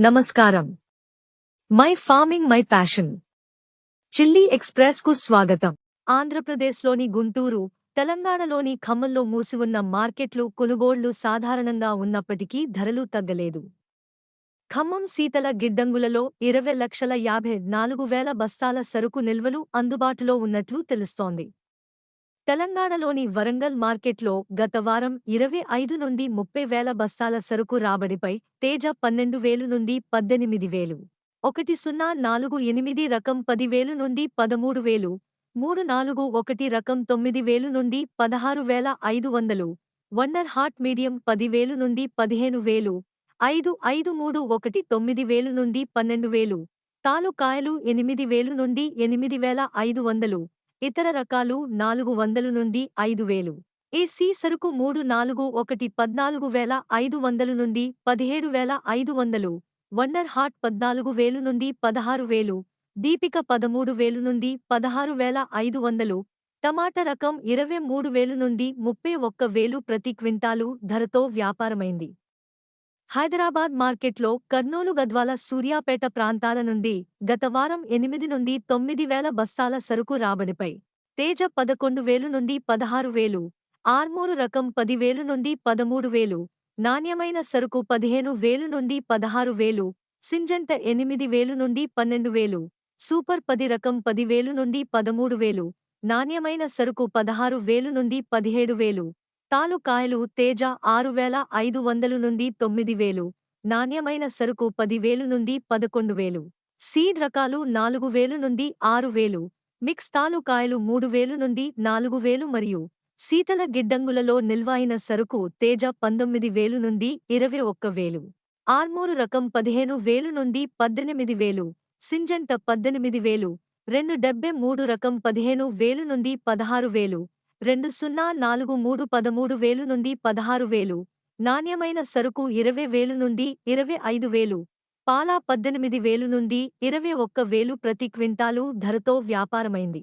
నమస్కారం. My farming my passion. Chilli ఎక్స్ప్రెస్కు స్వాగతం. ఆంధ్రప్రదేశ్లోని గుంటూరు తెలంగాణలోని ఖమ్మంలో మూసివున్న మార్కెట్లు కొనుగోళ్ళు సాధారణంగా ఉన్నప్పటికీ ధరలు తగ్గలేదు. ఖమ్మం శీతల గిడ్డంగులలో ఇరవై లక్షల యాభై నాలుగు వేల బస్తాల సరుకు నిల్వలు అందుబాటులో ఉన్నట్లు తెలుస్తోంది. తెలంగాణలోని వరంగల్ మార్కెట్లో గత వారం ఇరవై ఐదు నుండి ముప్పై వేల బస్తాల సరుకు రాబడిపై తేజ పన్నెండు వేలు నుండి పద్దెనిమిది వేలు ఒకటి సున్నా నాలుగు ఎనిమిది రకం పదివేలు నుండి పదమూడు వేలు మూడు నాలుగు ఒకటి రకం తొమ్మిది వేలు నుండి పదహారు వేల ఐదు వందలు వండర్ హాట్ మీడియం పదివేలు నుండి పదిహేను వేలు ఐదు ఐదు మూడు ఒకటి తొమ్మిది వేలు నుండి పన్నెండు వేలు తాలుకాయలు ఎనిమిది వేలు నుండి ఎనిమిది వేల ఐదు వందలు ఇతర రకాలు నాలుగు వందలు నుండి ఐదు వేలు. ఏసీ సరుకు మూడు నాలుగు ఒకటి పద్నాలుగు వేల ఐదు వందలు నుండి పదిహేడు వేల ఐదు వందలు. వండర్ హాట్ పద్నాలుగు వేలు నుండి పదహారు వేలు. దీపిక పదమూడు వేలు నుండి పదహారు వేల ఐదు వందలు. టమాటా రకం ఇరవై మూడు వేలు నుండి ముప్పై ఒక్క వేలు ప్రతి క్వింటాలు ధరతో వ్యాపారమైంది. హైదరాబాద్ మార్కెట్లో కర్నూలు గద్వాల సూర్యాపేట ప్రాంతాల నుండి గత వారం ఎనిమిది నుండి తొమ్మిది వేల బస్తాల సరుకు రాబడిపై తేజ పదకొండు వేలు నుండి పదహారు వేలు ఆర్మూరు రకం పదివేలు నుండి పదమూడు వేలు నాణ్యమైన సరుకు పదిహేను వేలు నుండి పదహారు వేలు సింజంట ఎనిమిది వేలు నుండి పన్నెండు వేలు సూపర్ పది రకం పదివేలు నుండి పదమూడు వేలు నాణ్యమైన సరుకు పదహారు వేలు నుండి పదిహేడు వేలు తాలుకాయలు తేజ ఆరు వేల ఐదు వందలు నుండి తొమ్మిది వేలు నాణ్యమైన సరుకు పదివేలు నుండి పదకొండు వేలు సీడ్ రకాలు నాలుగు వేలు నుండి ఆరు వేలు మిక్స్ తాలుకాయలు మూడు వేలు నుండి నాలుగు వేలు మరియు శీతల గిడ్డంగులలో నిల్వైన సరుకు తేజ పంతొమ్మిది వేలు నుండి ఇరవై ఒక్క వేలు ఆర్మూరు రకం పదిహేను వేలు నుండి పద్దెనిమిది వేలు సింజంట పద్దెనిమిది వేలు రెండు డెబ్బై మూడు రకం పదిహేను వేలు నుండి పదహారు వేలు రెండు సున్నా నాలుగు మూడు పదమూడు వేలు నుండి పదహారు వేలు నాణ్యమైన సరుకు ఇరవై వేలు నుండి ఇరవై ఐదు వేలు పాలా పద్దెనిమిది వేలు నుండి ఇరవై ఒక్క వేలు ప్రతి క్వింటాలు ధరతో వ్యాపారమైంది.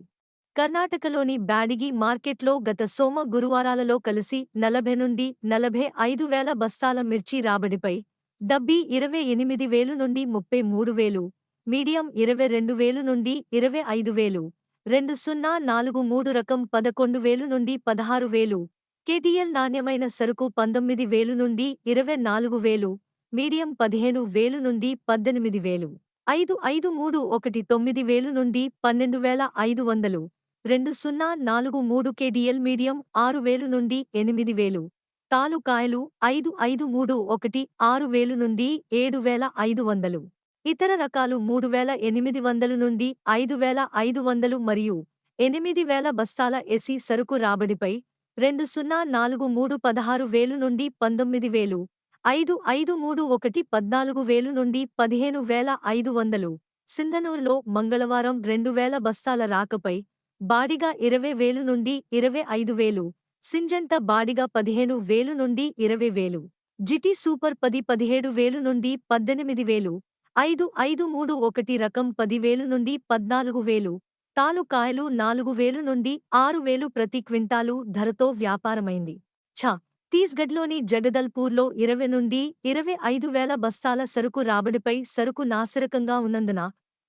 కర్ణాటకలోని బ్యాడిగి మార్కెట్లో గత సోమ గురువారాలలో కలిసి నలభై నుండి నలభై ఐదు వేల బస్తాల మిర్చి రాబడిపై డబ్బీ ఇరవై ఎనిమిది వేలు నుండి ముప్పై మూడు వేలు మీడియం ఇరవై రెండు వేలు నుండి ఇరవై ఐదు వేలు రెండు సున్నా నాలుగు మూడు రకం పదకొండు వేలు నుండి పదహారు వేలు. కేటీఎల్ నాణ్యమైన సరుకు పంతొమ్మిది వేలు నుండి ఇరవై నాలుగు వేలు. మీడియం పదిహేను వేలు నుండి పద్దెనిమిది వేలు. ఐదు ఐదు మూడు ఒకటి తొమ్మిది వేలు నుండి పన్నెండు వేల ఐదు వందలు. రెండు సున్నా నాలుగు మూడు కేడిఎల్ మీడియం ఆరు వేలు నుండి ఎనిమిది వేలు. తాలుకాయలు ఐదు ఐదు మూడు ఒకటి ఆరు వేలు నుండి ఏడు వేల ఐదు వందలు. ఇతర రకాలు మూడు వేల ఎనిమిది వందలు నుండి ఐదు వేల ఐదు వందలు మరియు ఎనిమిది వేల బస్తాల ఎసి సరుకు రాబడిపై రెండు సున్నా నాలుగు మూడు పదహారు వేలు నుండి పంతొమ్మిది వేలు ఐదు ఐదు మూడు ఒకటి పద్నాలుగు వేలు నుండి పదిహేను వేల ఐదు వందలు. సింధనూరులో మంగళవారం రెండు వేల బస్తాల రాకపై బాడిగా ఇరవై వేలు నుండి ఇరవై ఐదు వేలు సింజంట బాడిగా పదిహేను వేలు నుండి ఇరవై వేలు జిటి సూపర్ పది పదిహేడు వేలు నుండి పద్దెనిమిది వేలు ఐదు ఐదు మూడు ఒకటి రకం పదివేలు నుండి పద్నాలుగు వేలు తాలుకాయలు నాలుగు వేలు నుండి ఆరు వేలు ప్రతి క్వింటాలు ధరతో వ్యాపారమైంది. ఛ! తీస్గఢ్లోని జగదల్పూర్లో ఇరవై నుండి ఇరవై ఐదు వేల బస్తాల సరుకు రాబడిపై సరుకు నాసిరకంగా ఉన్నందున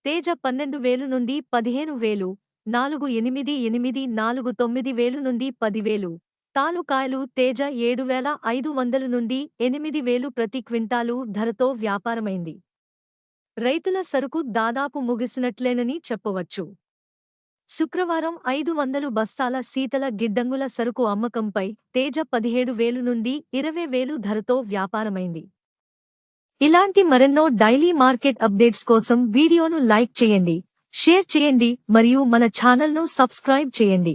తేజ పన్నెండు వేలు నుండి పదిహేను వేలు నాలుగు ఎనిమిది ఎనిమిది నాలుగు తొమ్మిది వేలు నుండి పదివేలు తాలుకాయలు తేజ ఏడు వేల ఐదు వందలు నుండి ఎనిమిది వేలు ప్రతి క్వింటాలు ధరతో వ్యాపారమైంది. రైతుల సరుకు దాదాపు ముగిసినట్లేనని చెప్పవచ్చు. శుక్రవారం ఐదు వందలు బస్తాల శీతల గిడ్డంగుల సరుకు అమ్మకంపై తేజ పదిహేడు వేలు నుండి ఇరవై వేలు ధరతో వ్యాపారమైంది. ఇలాంటి మరెన్నో డైలీ మార్కెట్ అప్డేట్స్ కోసం వీడియోను లైక్ చేయండి షేర్ చేయండి మరియు మన ఛానల్ను సబ్స్క్రైబ్ చేయండి.